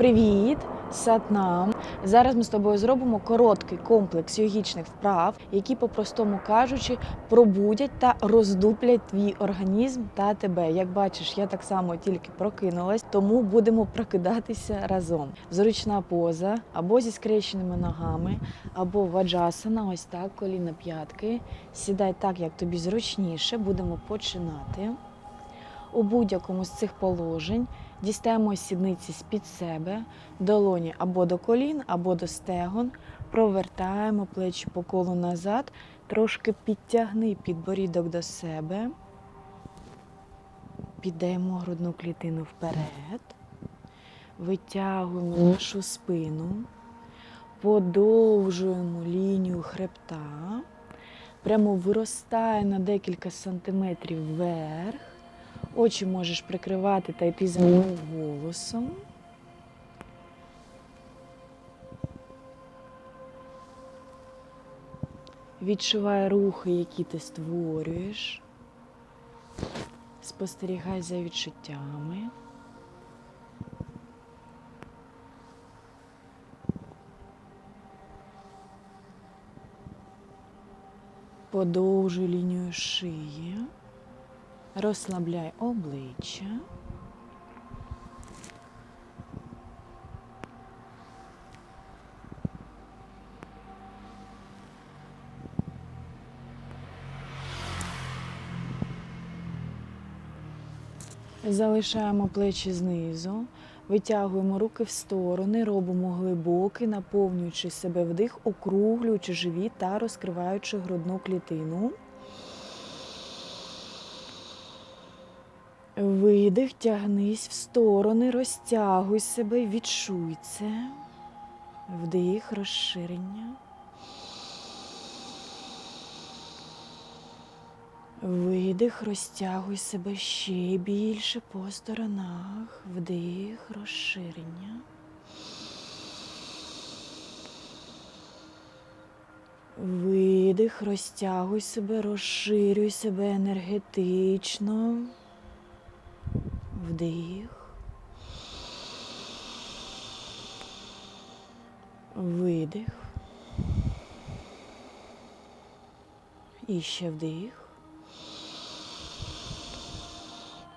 Привіт, Сатнам. Зараз ми з тобою зробимо короткий комплекс йогічних вправ, які, по-простому кажучи, пробудять та роздуплять твій організм та тебе. Як бачиш, я так само тільки прокинулась, тому будемо прокидатися разом. Зручна поза або зі скрещеними ногами, або ваджасана, ось так, коліна п'ятки. Сідай так, як тобі зручніше. Будемо починати. У будь-якому з цих положень дістаємо сідниці з-під себе, долоні або до колін, або до стегон, провертаємо плечі по колу назад, трошки підтягни підборідок до себе, піддаємо грудну клітину вперед, витягуємо нашу спину, подовжуємо лінію хребта, прямо виростає на декілька сантиметрів вверх. Очі можеш прикривати та йти за моїм голосом. Відчувай рухи, які ти створюєш. Спостерігай за відчуттями. Подовжуй лінію шиї. Розслабляй обличчя. Залишаємо плечі знизу, витягуємо руки в сторони, робимо глибокий, наповнюючи себе вдих, округлюючи живіт та розкриваючи грудну клітину. Видих, тягнись в сторони, розтягуй себе, відчуй це. Вдих, розширення. Видих, розтягуй себе ще більше по сторонах. Вдих, розширення. Видих, розтягуй себе, розширюй себе енергетично. Вдих. Видих. І ще вдих.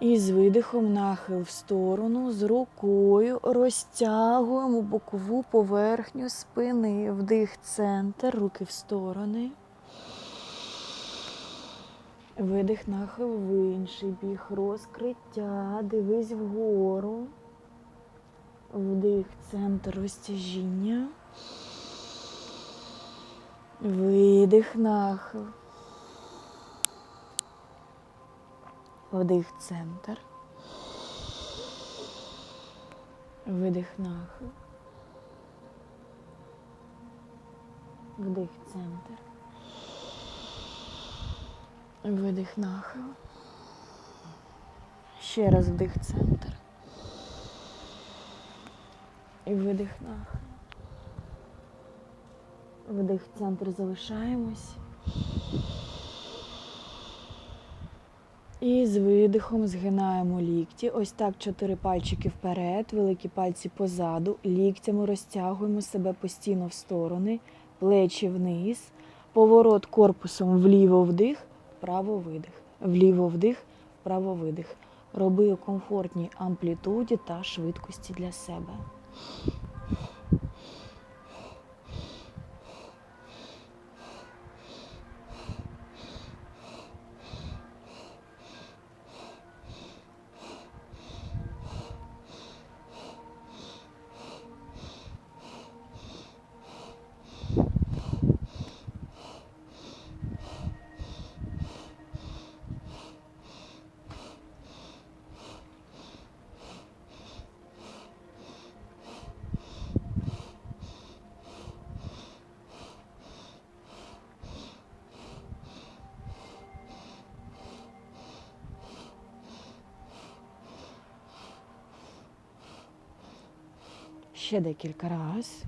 І з видихом нахил в сторону, з рукою розтягуємо бокову поверхню спини. Вдих, центр, руки в сторони. Видих нахил в інший біг, розкриття, дивись вгору. Вдих, центр розтяжіння. Видих нахил. Вдих, центр. Видих нахил. Вдих, центр. Видих нахил. Ще раз вдих центр. І видих нахил. Вдих центр залишаємось. І з видихом згинаємо лікті. Ось так чотири пальчики вперед, великі пальці позаду. Ліктями розтягуємо себе постійно в сторони, плечі вниз, поворот корпусом вліво вдих, вправо видих, вліво вдих, вправо видих. Роби у комфортній амплітуді та швидкості для себе. Ще декілька раз.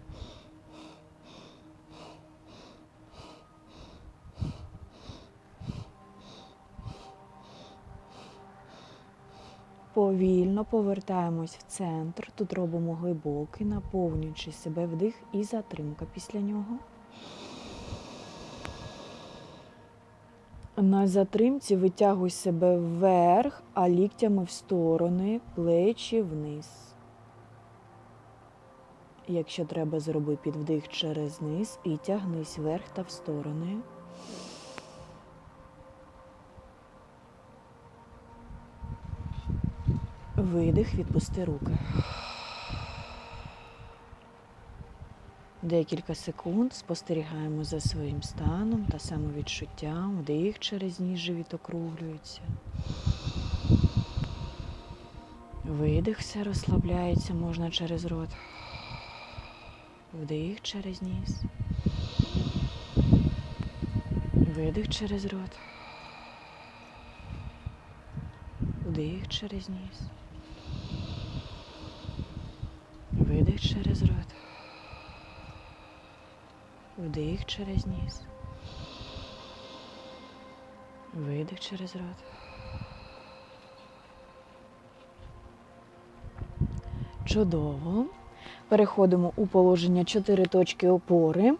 Повільно повертаємось в центр. Тут робимо глибокий, наповнюючи себе вдих і затримка після нього. На затримці витягуй себе вверх, а ліктями в сторони, плечі вниз. Якщо треба, зроби підвдих через низ і тягнись вверх та в сторони. Видих, відпусти руки. Декілька секунд спостерігаємо за своїм станом та самовідчуттям. Вдих через ніж живіт округлюється. Видих, все розслабляється, можна через рот. Вдих через ніс. Видих через рот. Вдих через ніс. Видих через рот. Вдих через ніс. Видих через рот. Чудово. Переходимо у положення 4 точки опори.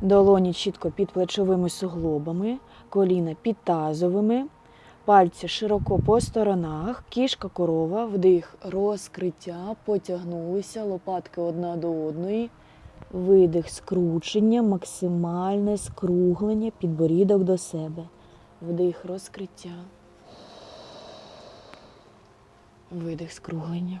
Долоні чітко під плечовими суглобами, коліна під тазовими, пальці широко по сторонах, кішка корова, вдих, розкриття, потягнулися, лопатки одна до одної. Видих скручення, максимальне скруглення, підборідок до себе. Вдих розкриття. Видих скруглення.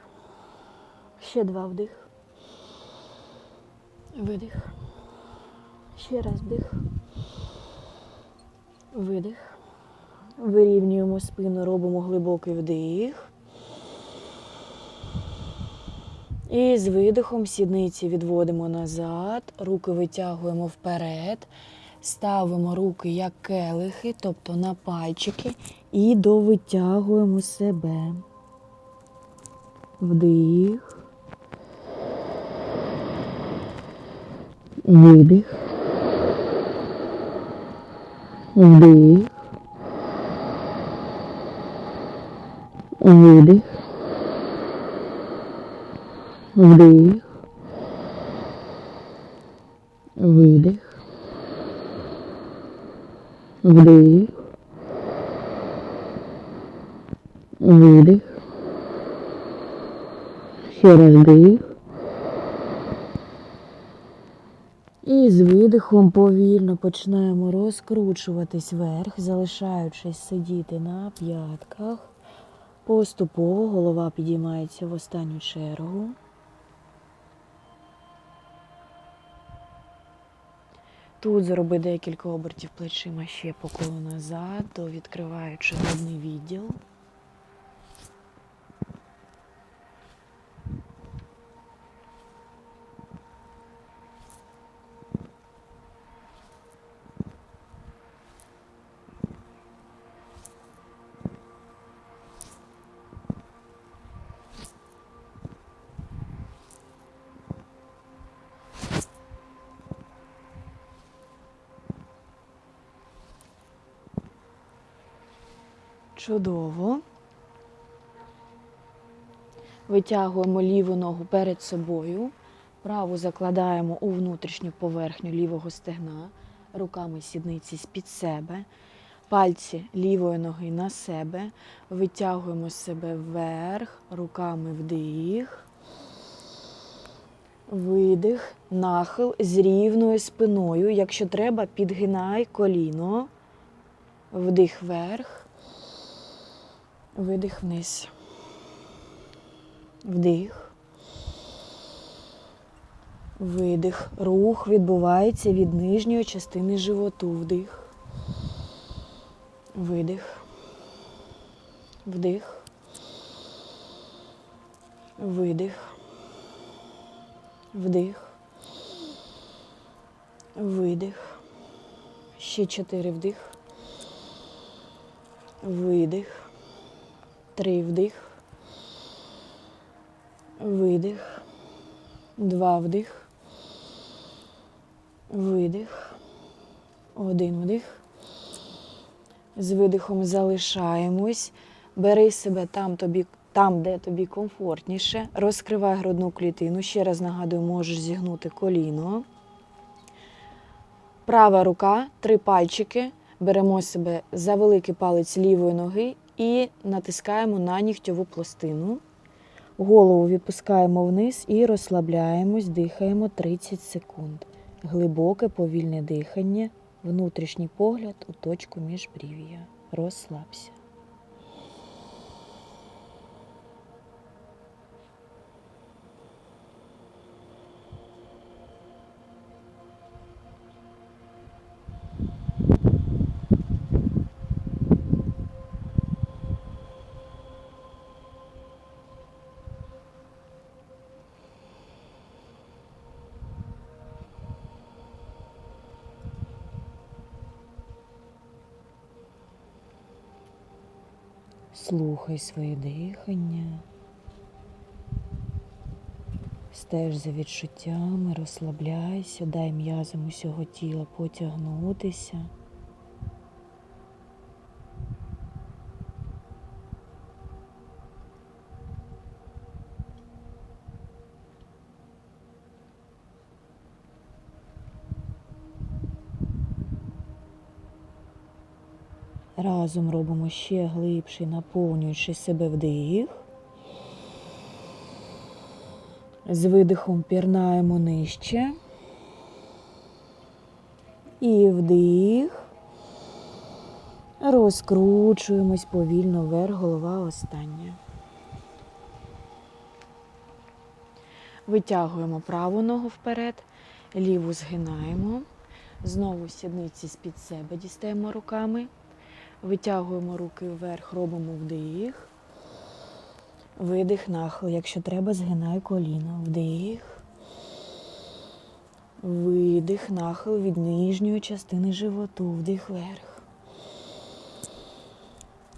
Ще два вдих. Видих. Ще раз вдих. Видих. Вирівнюємо спину, робимо глибокий вдих. І з видихом сідниці відводимо назад, руки витягуємо вперед, ставимо руки як келихи, тобто на пальчики, і довитягуємо себе. Вдих. Видих. Вдих. Видих. Вдих. Видих. Вдих. Видих. Ще раз вдих. І з видихом повільно починаємо розкручуватись вверх, залишаючись сидіти на п'ятках. Поступово голова підіймається в останню чергу. Тут зроби декілька обертів плечима ще по колу назад, відкриваючи грудний відділ. Чудово. Витягуємо ліву ногу перед собою, праву закладаємо у внутрішню поверхню лівого стегна, руками сідниці з-під себе. Пальці лівої ноги на себе. Витягуємо себе вверх, руками вдих. Видих, нахил з рівною спиною. Якщо треба, підгинай коліно. Вдих вверх. Видих вниз. Вдих. Видих. Рух відбувається від нижньої частини животу. Вдих. Видих. Вдих. Видих. Вдих. Видих. Ще чотири вдих. Видих. Три вдих. Видих. Два вдих. Видих. Один вдих. З видихом залишаємось. Бери себе там, тобі, там, де тобі комфортніше. Розкривай грудну клітину. Ще раз нагадую, можеш зігнути коліно. Права рука, три пальчики. Беремо себе за великий палець лівої ноги і натискаємо на нігтьову пластину. Голову відпускаємо вниз і розслабляємось, дихаємо 30 секунд. Глибоке повільне дихання, внутрішній погляд у точку міжбрів'я. Розслабся. Слухай своє дихання. Стеж за відчуттями, розслабляйся, дай м'язам усього тіла потягнутися. Разом робимо ще глибший, наповнюючи себе вдих. З видихом пірнаємо нижче. І вдих. Розкручуємось повільно вверх, голова остання. Витягуємо праву ногу вперед, ліву згинаємо. Знову сідниці з-під себе дістаємо руками. Витягуємо руки вверх, робимо вдих. Видих, нахил. Якщо треба, згинай коліно. Вдих. Видих, нахил від нижньої частини животу. Вдих вверх.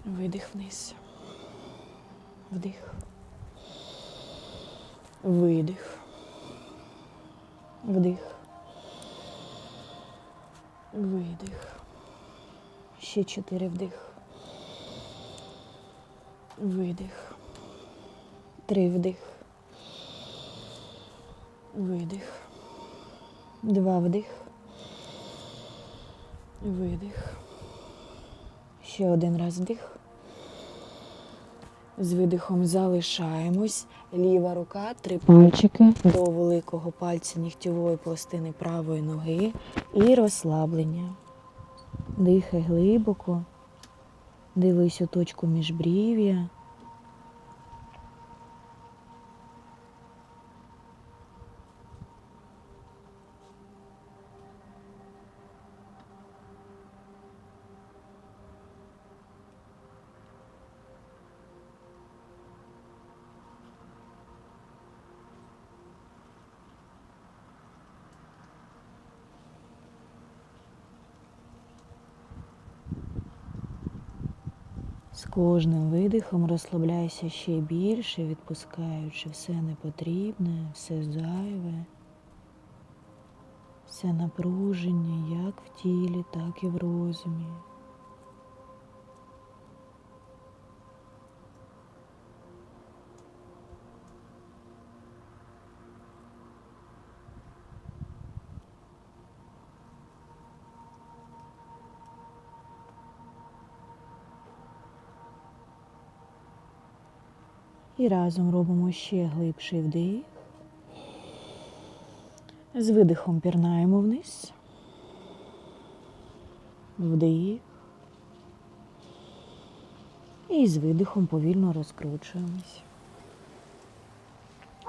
Видих вниз. Вдих. Видих. Вдих. Видих. Ще чотири вдих. Видих. Три вдих. Видих. Два вдих. Видих. Ще один раз вдих. З видихом залишаємось. Ліва рука, три пальчики до великого пальця нігтєвої пластини правої ноги і розслаблення. Дихай глибоко, дивись у точку міжбрів'я. З кожним видихом розслабляйся ще більше, відпускаючи все непотрібне, все зайве, все напруження як в тілі, так і в розумі. І разом робимо ще глибший вдих. З видихом пірнаємо вниз. Вдих. І з видихом повільно розкручуємось.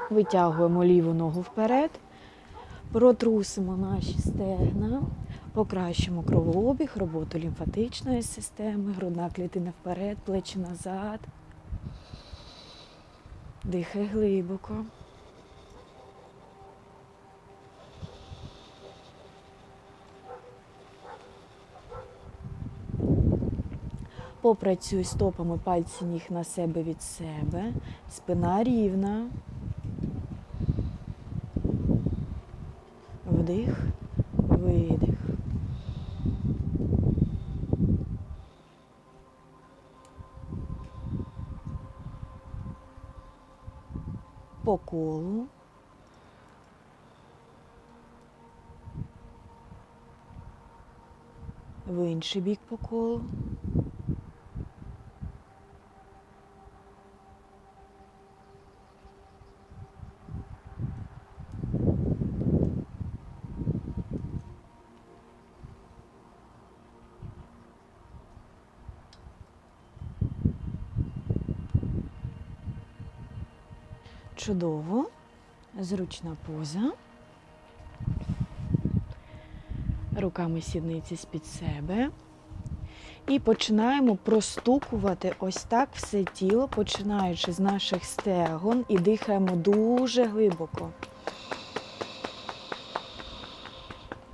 Витягуємо ліву ногу вперед, протрусимо наші стегна, покращимо кровообіг, роботу лімфатичної системи, грудна клітина вперед, плечі назад. Дихай глибоко. Попрацюй стопами пальці ніг на себе від себе. Спина рівна. Вдих, видих. По колу. В інший бік по колу. Чудово. Зручна поза. Руками сідниці з-під себе. І починаємо простукувати ось так все тіло, починаючи з наших стегон і дихаємо дуже глибоко.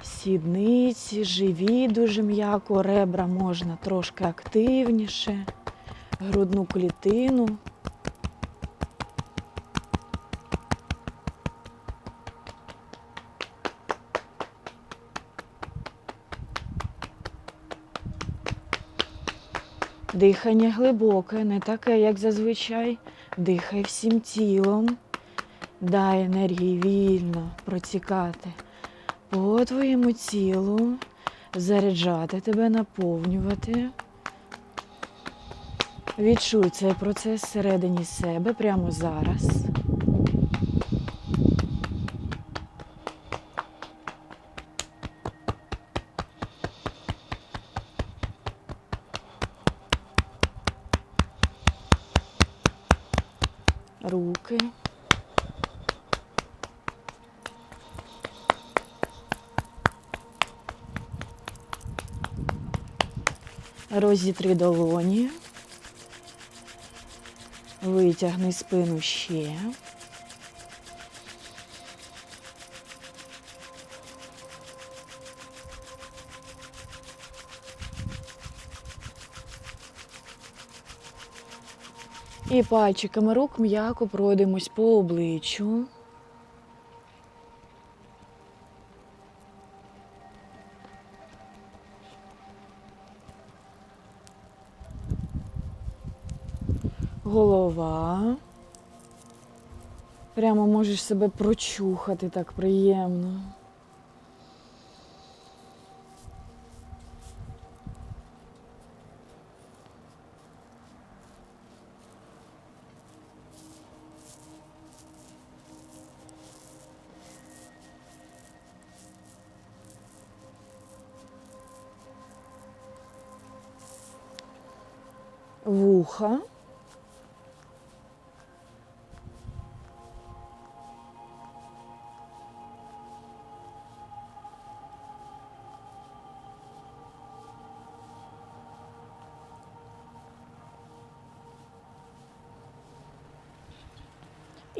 Сідниці, живі дуже м'яко, ребра можна трошки активніше, грудну клітину. Дихання глибоке, не таке, як зазвичай. Дихай всім тілом. Дай енергії вільно протікати по твоєму тілу, заряджати тебе, наповнювати. Відчуй цей процес всередині себе прямо зараз. Руки. Розітри долоні. Витягни спину ще. І пальчиками рук м'яко пройдемось по обличчю. Прямо можеш себе прочухати так приємно.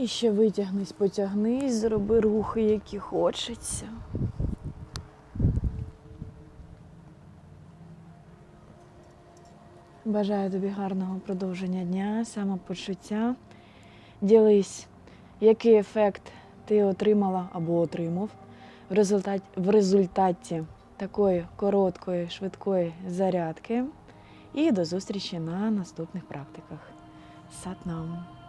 І ще витягнись, потягнись, зроби рухи, які хочеться. Бажаю тобі гарного продовження дня, самопочуття. Ділись, який ефект ти отримала або отримав в результаті, в результаті такої короткої, швидкої зарядки. І до зустрічі на наступних практиках. Сатнам!